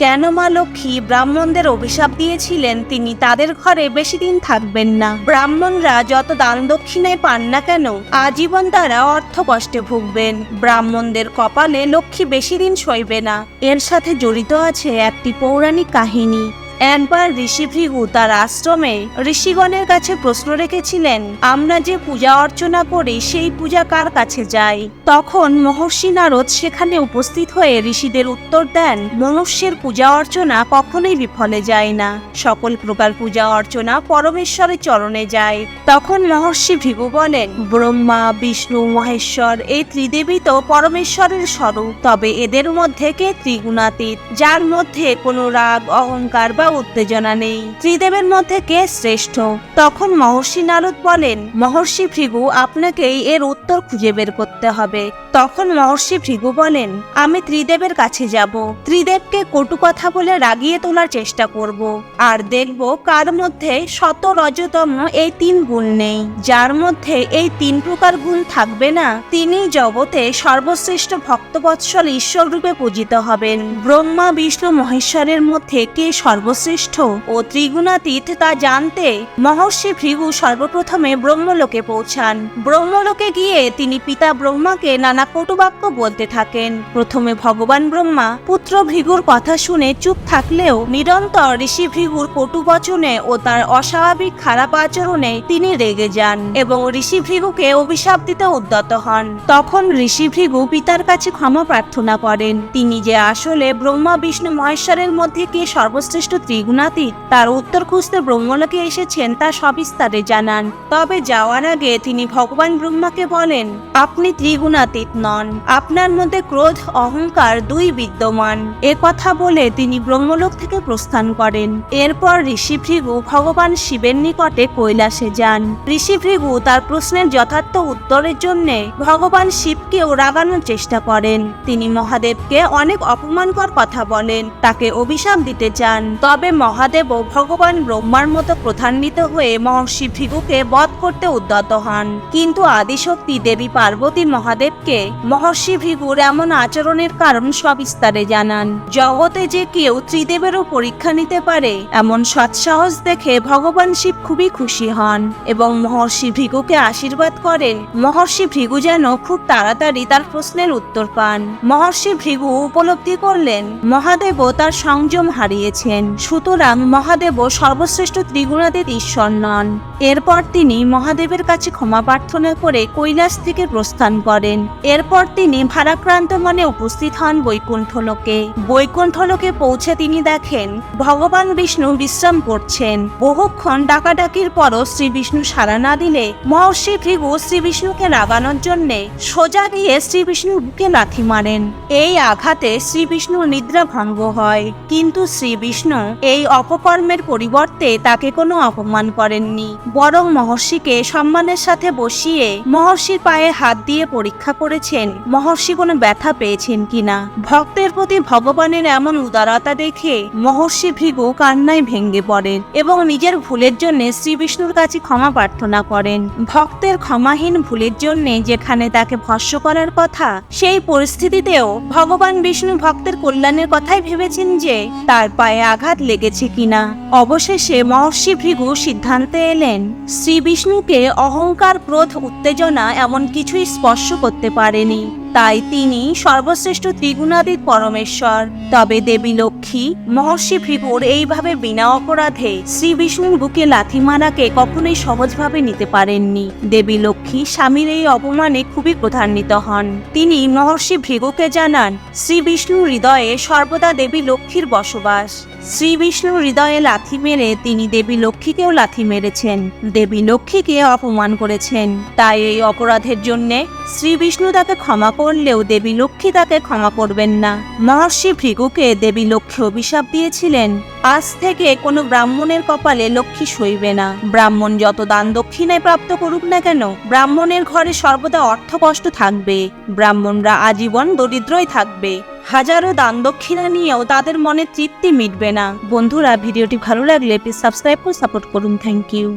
কেন মা লক্ষ্মী ব্রাহ্মণদের অভিশাপ দিয়েছিলেন? তিনি তাদের ঘরে বেশি দিন থাকবেন না। ব্রাহ্মণরা যত দান দক্ষিণায় পান না কেন, আজীবন তারা অর্থ কষ্টে ভুগবেন। ব্রাহ্মণদের কপালে লক্ষ্মী বেশি দিন সইবে না। এর সাথে জড়িত আছে একটি পৌরাণিক কাহিনী। একবার ঋষি ভৃগু তার আশ্রমে ঋষিগণের কাছে প্রশ্ন রেখেছিলেন, আমরা যে পূজা অর্চনা করি, সেই পূজা কার কাছে যায় তখন মহর্ষি নারদ সেখানে উপস্থিত হয়ে ঋষিদের উত্তর দেন, মনুষ্যের পূজা অর্চনা কখনোই বিফলে যায় না। সকল প্রকার পূজা অর্চনা পরমেশ্বরের চরণে যায়। তখন মহর্ষি ভৃগু বলেন, ব্রহ্মা, বিষ্ণু, মহেশ্বর এই ত্রিদেবী তো পরমেশ্বরের স্বরূপ। তবে এদের মধ্যে কে ত্রিগুণাতীত? যার মধ্যে কোনো রাগ, অহংকার বা উত্তেজনা নেই। ত্রিদেবের মধ্যে কে শ্রেষ্ঠ? তখন মহর্ষি নারদ বলেন, মহর্ষি ভৃগু, আপনাকেই এর উত্তর খুঁজে বের করতে হবে। তখন মহর্ষি ভৃগু বলেন, আমি ত্রিদেবের কাছে যাব। ত্রিদেবকে কটু কথা বলে রাগিয়ে তোলার চেষ্টা করব। আর দেখব কার মধ্যে শত রজতম এই তিন গুণ নেই। যার মধ্যে এই তিন প্রকার গুণ থাকবে না, তিনি জগতে সর্বশ্রেষ্ঠ ভক্তবৎসল ঈশ্বর রূপে পূজিত হবেন। ব্রহ্মা, বিষ্ণু, মহেশ্বরের মধ্যে কে সর্বশ্রেষ্ঠ? ও ত্রিগুণাতীত তা জানতে মহর্ষি ভৃগু সর্বপ্রথমে ব্রহ্মলোকে পৌঁছান। ব্রহ্মলোকে গিয়ে তিনি পিতা ব্রহ্মাকে নানা কটুবাক্য বলতে থাকেন। প্রথমে ভগবান ব্রহ্মা পুত্র ভৃগুর কথা শুনে চুপ থাকলেও নিরন্তর ঋষি ভৃগুর কটু বচনে ও তার অস্বাভাবিক খারাপ আচরণে তিনি রেগে যান এবং ঋষি ভৃগুকে অভিশাপ দিতে উদ্যত হন। তখন ঋষি ভৃগু পিতার কাছে ক্ষমা প্রার্থনা করেন। তিনি যে আসলে ব্রহ্মা, বিষ্ণু, মহেশ্বরের মধ্যে কে সর্বশ্রেষ্ঠ ত্রিগুণাতীত। তার উত্তর খুঁজতে ব্রহ্মলোকে এসেছেন, তা সবিস্তারে জানান। তবে যাওয়ার আগে তিনি ভগবান ব্রহ্মাকে বলেন, আপনি ত্রিগুণাতীত নন। আপনার মধ্যে ক্রোধ, অহংকার দুই বিদ্যমান। এ কথা বলে তিনি ব্রহ্মলোক থেকে প্রস্থান করেন। এরপর ঋষি ভৃগু ভগবান শিবের নিকটে কৈলাসে যান। ঋষি ভৃগু তার প্রশ্নের যথার্থ উত্তরের জন্য ভগবান শিবকেও রাগানোর চেষ্টা করেন। তিনি মহাদেবকে অনেক অপমানকর কথা বলেন, তাকে অভিশাপ দিতে চান। তবে মহাদেবও ভগবান ব্রহ্মার মতো প্রধান্বিত হয়ে মহর্ষি ভৃগুকে বধ করতে উদ্যত হন। কিন্তু আদিশক্তি দেবী পার্বতী মহাদেবকে মহর্ষি ভৃগুর এমন আচরণের কারণ সবিস্তারে জানান। জগতে যে কেউ ত্রিদেবেরও পরীক্ষা নিতে পারে, এমন সৎসাহস দেখে ভগবান শিব খুবই খুশি হন এবং মহর্ষি ভৃগুকে আশীর্বাদ করেন মহর্ষি ভৃগু যেন খুব তাড়াতাড়ি তার প্রশ্নের উত্তর পান। মহর্ষি ভৃগু উপলব্ধি করলেন, মহাদেবও তার সংযম হারিয়েছেন। সুতরাং মহাদেবও সর্বশ্রেষ্ঠ ত্রিগুণাতীত ঈশ্বর নন। এরপর তিনি মহাদেবের কাছে ক্ষমা প্রার্থনা করে কৈলাস থেকে প্রস্থান করেন। এরপর তিনি ভারাক্রান্ত মনে উপস্থিত হন বৈকুণ্ঠ লোকে। বৈকুণ্ঠ লোকে পৌঁছে তিনি দেখেন, ভগবান বিষ্ণু বিশ্রাম করছেন। বহুক্ষণ ডাকাডাকির পরও শ্রী বিষ্ণু সাড়া না দিলে মহর্ষি ভৃগু শ্রী বিষ্ণুকে রাগানোর জন্যে সোজা গিয়ে শ্রী বিষ্ণুর বুকে লাথি মারেন। এই আঘাতে শ্রী বিষ্ণুর নিদ্রা ভঙ্গ হয়। কিন্তু শ্রী বিষ্ণু এই অপকর্মের পরিবর্তে তাকে কোনো অপমান করেননি, বরং মহর্ষিকে সম্মানের সাথে বসিয়ে মহর্ষির পায়ে হাত দিয়ে পরীক্ষা করেছেন, মহর্ষি কোনো ব্যথা পেয়েছেন কিনা। ভক্তের প্রতি ভগবানের এমন উদারতা দেখে মহর্ষি ভৃগু কান্নায় ভেঙ্গে পড়েন এবং নিজের ভুলের জন্য শ্রী বিষ্ণুর কাছে ক্ষমা প্রার্থনা করেন। ভক্তের ক্ষমাহীন ভুলের জন্য যেখানে তাকে ভস্য করার কথা, সেই পরিস্থিতিতেও ভগবান বিষ্ণু ভক্তের কল্যাণের কথাই ভেবেছেন যে, তার পায়ে আঘাত লেগেছে কিনা? অবশেষে মহর্ষি ভৃগু সিদ্ধান্তে এলেন শ্রী বিষ্ণুকে অহংকার ক্রোধ উত্তেজনা এমন কিছুই স্পর্শ করতে পারেনি। তাই তিনি সর্বশ্রেষ্ঠ ত্রিগুণাতীত পরমেশ্বর। তবে দেবী লক্ষ্মী, মহর্ষি ভৃগুর এইভাবে বিনা অপরাধে শ্রী বিষ্ণুর বুকে লাথি মারাকে কখনোই সহজভাবে নিতে পারেননি। দেবী লক্ষ্মী স্বামীর এই অপমানে খুবই প্রধান্বিত হন। তিনি মহর্ষি ভৃগুকে জানান, শ্রী বিষ্ণুর হৃদয়ে সর্বদা দেবী লক্ষ্মীর বসবাস। শ্রী বিষ্ণু হৃদয়ে লাথি মেরে তিনি দেবী লক্ষ্মীকেও লাথি মেরেছেন। দেবী লক্ষ্মীকে অপমান করেছেন। তাই এই অপরাধের জন্যে শ্রী বিষ্ণু তাকে ক্ষমা করলেও দেবী লক্ষ্মী তাকে ক্ষমা করবেন না। মহর্ষি ভৃগুকে দেবী লক্ষ্মী অভিশাপ দিয়েছিলেন। আজ থেকে কোনো ব্রাহ্মণের কপালে লক্ষ্মী সইবে না। ব্রাহ্মণ যত দান দক্ষিণায় প্রাপ্ত করুক না কেন, ব্রাহ্মণের ঘরে সর্বদা অর্থ কষ্ট থাকবে। ব্রাহ্মণরা আজীবন দরিদ্রই থাকবে। হাজারো দান দক্ষিণা নিয়েও তাদের মনে তৃপ্তি মিটবে না। বন্ধুরা, ভিডিওটি ভালো লাগলে প্লিজ সাবস্ক্রাইব করে সাপোর্ট করুন। Thank you